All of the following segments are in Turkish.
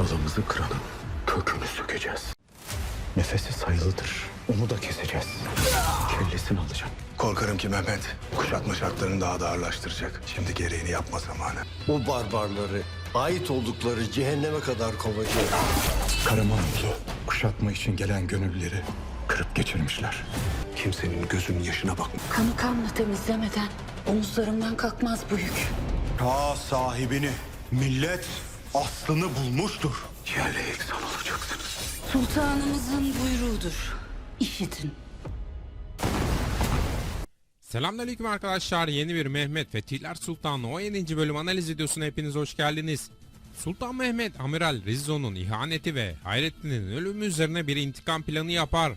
Dalımızı kıranın kökünü sökeceğiz. Nefesi sayılıdır. Onu da keseceğiz. Kellesini alacağım. Korkarım ki Mehmet kuşatma şartlarını daha da ağırlaştıracak. Şimdi gereğini yapma zamanı. O barbarları ait oldukları cehenneme kadar kovacak. Karamanlı kuşatma için gelen gönüllüleri kırıp geçirmişler. Kimsenin gözünün yaşına bakma. Kanı kanla temizlemeden omuzlarımdan kalkmaz bu yük. Ta sahibini millet aslını bulmuştur. Yerle eksan olacaksınız. Sultanımızın buyruğudur. İşitin. Selamünaleyküm arkadaşlar. Yeni bir Mehmet Fetihler Sultanı 17. bölüm analiz videosuna hepiniz hoş geldiniz. Sultan Mehmet Amiral Rizzo'nun ihaneti ve Hayrettin'in ölümü üzerine bir intikam planı yapar.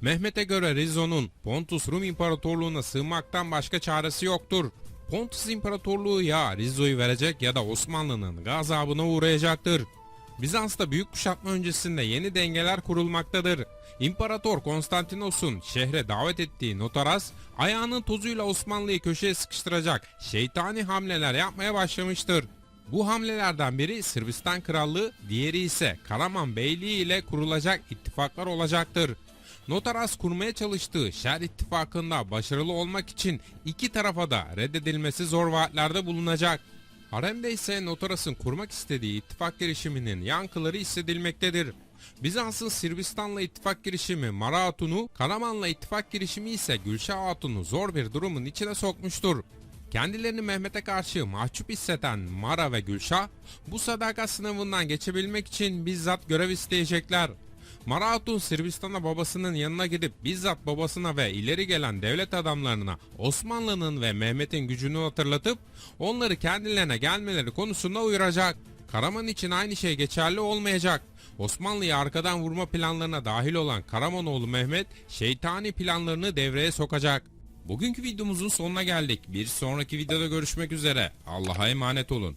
Mehmet'e göre Rizzo'nun Pontus Rum İmparatorluğu'na sığınmaktan başka çaresi yoktur. Pontus İmparatorluğu ya Rizzo'yu verecek ya da Osmanlı'nın gazabına uğrayacaktır. Bizans'ta büyük kuşatma öncesinde yeni dengeler kurulmaktadır. İmparator Konstantinos'un şehre davet ettiği Notaras, ayağının tozuyla Osmanlı'yı köşeye sıkıştıracak şeytani hamleler yapmaya başlamıştır. Bu hamlelerden biri Sırbistan Krallığı, diğeri ise Karaman Beyliği ile kurulacak ittifaklar olacaktır. Notaras kurmaya çalıştığı şer ittifakında başarılı olmak için iki tarafa da reddedilmesi zor vaatlerde bulunacak. Harem'de ise Notaras'ın kurmak istediği ittifak girişiminin yankıları hissedilmektedir. Bizans'ın Sırbistan'la ittifak girişimi Mara Hatun'u, Karaman'la ittifak girişimi ise Gülşah Hatun'u zor bir durumun içine sokmuştur. Kendilerini Mehmet'e karşı mahcup hisseden Mara ve Gülşah, bu sadakat sınavından geçebilmek için bizzat görev isteyecekler. Mara Sırbistan'a babasının yanına gidip bizzat babasına ve ileri gelen devlet adamlarına Osmanlı'nın ve Mehmet'in gücünü hatırlatıp onları kendilerine gelmeleri konusunda uyaracak. Karaman için aynı şey geçerli olmayacak. Osmanlı'yı arkadan vurma planlarına dahil olan Karamanoğlu Mehmet şeytani planlarını devreye sokacak. Bugünkü videomuzun sonuna geldik. Bir sonraki videoda görüşmek üzere. Allah'a emanet olun.